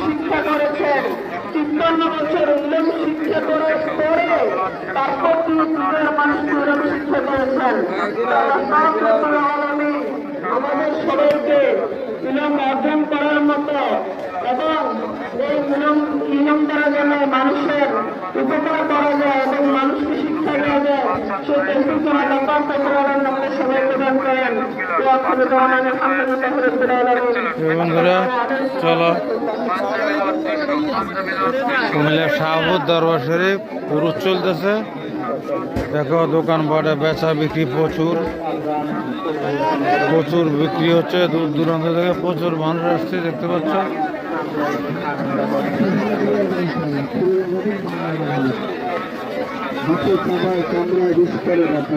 শিক্ষা করেছেন তিপ্পান্ন বছর উল্লেখ শিক্ষা করে করে তারপর তিনি যুগের মানুষকে উল্লেখ শিক্ষা আলামিন আমাদের সবাইকে ইলম অর্জন করার মতো এবং এই ইলম ইলম দ্বারা যেন মানুষের উপকার করা যায় এবং মানুষকে শিক্ষা দেওয়া যায়, সেই আল্লাহ পাক দরবার পুরুষ চলতেছে। দেখো, দোকান পাটে বেচা বিক্রি প্রচুর। প্রচুর বিক্রি হচ্ছে, দূর দূরান্ত থেকে প্রচুর মানুষ আসছে, দেখতে পাচ্ছ। সবাই রাখতে